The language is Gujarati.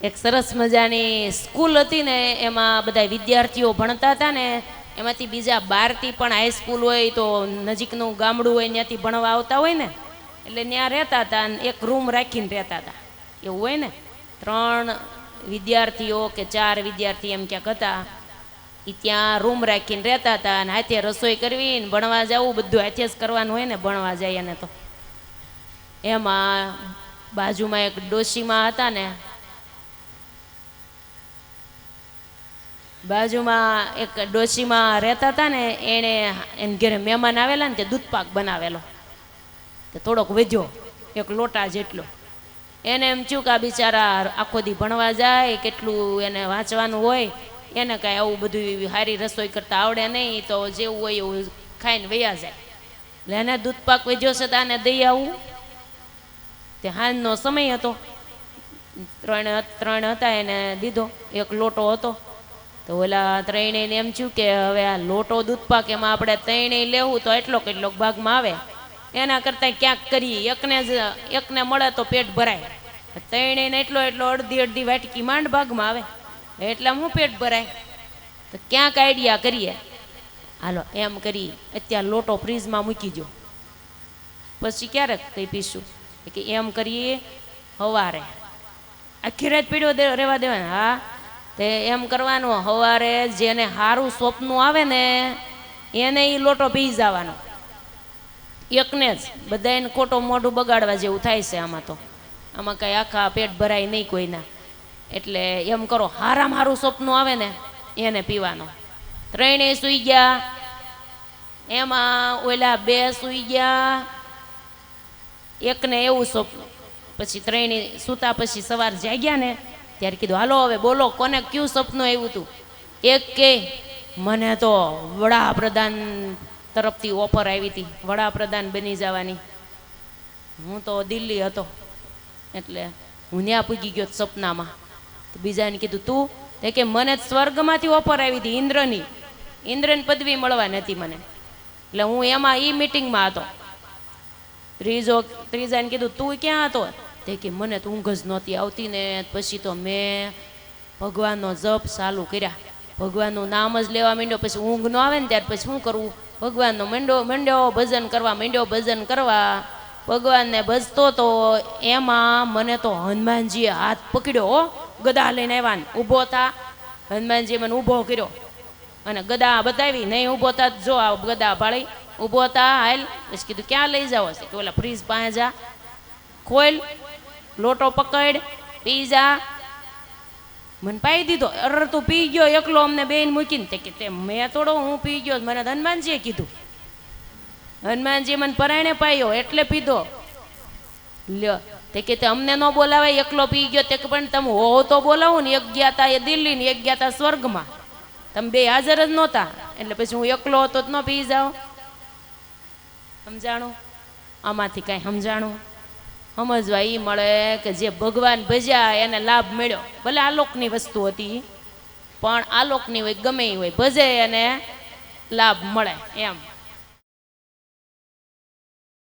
એક સરસ મજાની સ્કૂલ હતી ને, એમાં બધા વિદ્યાર્થીઓ ભણતા હતા ને, એમાંથી બીજા બારથી પણ હાઈસ્કૂલ હોય તો નજીકનું ગામડું હોય, ત્યાંથી ભણવા આવતા હોય ને, એટલે ત્યાં રહેતા હતા અને એક રૂમ રાખીને રહેતા હતા. એવું હોય ને, ત્રણ વિદ્યાર્થીઓ કે ચાર વિદ્યાર્થી એમ ક્યાંક હતા એ ત્યાં રૂમ રાખીને રહેતા હતા અને હાથે રસોઈ કરવી ને ભણવા જવું, બધું હાથે જ કરવાનું હોય ને, ભણવા જાય એને તો. એમાં બાજુમાં એક ડોશીમાં હતા ને બાજુમાં એક ડોશીમાં રહેતા હતા ને, એણે એને ઘરે મહેમાન આવેલા ને તે દૂધપાક બનાવેલો. તે થોડોક વેજો એક લોટા જેટલો. એને એમ થયું આ બિચારા આખો દી ભણવા જાય, કેટલું એને વાંચવાનું હોય, એને કાંઈ આવું બધું સારી રસોઈ કરતા આવડે નહીં, તો જેવું હોય એવું ખાઈને વયા જાય. એટલે એને દૂધપાક વેજો છે તો આને દઈ આવું. તે હાંજનો સમય હતો. ત્રણ ત્રણ હતા એને દીધો, એક લોટો હતો. તો ઓલા ત્રણેયને એમ થયું કે હવે આ લોટો દૂધપાક એમાં આપણે ત્રણેય લેવું તો એટલો કેટલોક ભાગમાં આવે. એના કરતાં ક્યાંક કરીએ, એકને જ, એકને મળે તો પેટ ભરાય. ત્રણેયને એટલો એટલો અડધી અડધી વાટકી માંડ ભાગમાં આવે. એટલે હું પેટ ભરાય? તો ક્યાંક આઈડિયા કરીએ. હાલો, એમ કરી અત્યારે લોટો ફ્રીજમાં મૂકી જો પછી ક્યારેક કંઈ પીશું. કે એમ કરીએ સવારે આખી રાત પીડ્યો રહેવા દેવાના? હા. તે એમ કરવાનું સવારે જેને સારું સ્વપ્નું આવે ને, એને એ લોટો પી જવાનો. એકને જ બધાને ખોટો મોઢું બગાડવા જેવું થાય છે આમાં તો. આમાં કાંઈ આખા પેટ ભરાય નહીં કોઈના. એટલે એમ કરો હારું સ્વપ્નું આવે ને, એને પીવાનો. ત્રણેય સૂઈ ગયા. એમાં ઓલા બે સૂઈ ગયા. એકને એવું સ્વપ્ન. પછી ત્રણેય સૂતા પછી સવાર જાગ્યા ને ત્યારે કીધું, હાલો હવે બોલો, કોને કયું સપનું આવ્યું હતું એક કે, મને તો વડાપ્રધાન તરફથી ઓફર આવી હતી, વડાપ્રધાન બની જવાની. હું તો દિલ્હી હતો, એટલે હું ત્યાં પૂગી ગયો સપનામાં. તો બીજાને કીધું, તું, તે કે મને સ્વર્ગમાંથી ઓફર આવી હતી, ઇન્દ્રની. ઇન્દ્રની પદવી મળવાની હતી મને. એટલે હું એમાં એ મિટિંગમાં હતો. ત્રીજો, ત્રીજાને કીધું, તું ક્યાં હતો? તે કે મને તો ઊંઘ જ નહોતી આવતી ને પછી તો મેં ભગવાનનો જપ ચાલુ કર્યા. ભગવાનનું નામ જ લેવા માંડ્યો. પછી ઊંઘ ન આવે ને ત્યાર પછી શું કરવું? ભગવાનનો મંડો, મંડ્યો, ભજન કરવા માંડ્યો, ભજન કરવા. ભગવાનને ભજતો તો એમાં મને તો હનુમાનજીએ હાથ પકડ્યો ગદા લઈને આવ્યા ને ઊભો થા. હનુમાનજીએ મને ઊભો કર્યો. અને ગદા બતાવી, નહીં ઊભો થા, જો આ ગદા ભાળી. ઊભો થા, હાલ. પછી કીધું, ક્યાં લઈ જાવ છે તો ઓલા ફ્રીજ પાસે જા. ખોલ. લોટો પકડ પી જા મને પાઈ દીધો અર તું પી ગયો, એકલો અમને બેન મૂકીને. તે મેં થોડો હું પી ગયો મને હનુમાનજીએ કીધું. હનુમાનજી મને પરાયણે પાયો, એટલે પીધો. લ્યો, તે કે તે અમને ન બોલાવે એકલો પી ગયો. તે કે પણ તમે હો તો બોલાવો ને. એક ગયા તા એ દિલ્હી ને, એક ગયા તા સ્વર્ગમાં. તમે બે હાજર જ નહોતા, એટલે પછી હું એકલો હતો તો ન પી જાઉં. સમજાણું? આમાંથી કાંઈ સમજાણું? સમજવા એ મળે કે જે ભગવાન ભજ્યા એને લાભ મળ્યો. ભલે આલોકની વસ્તુ હતી, પણ આલોકની હોય, ગમે એ હોય, ભજે એને લાભ મળે એમ.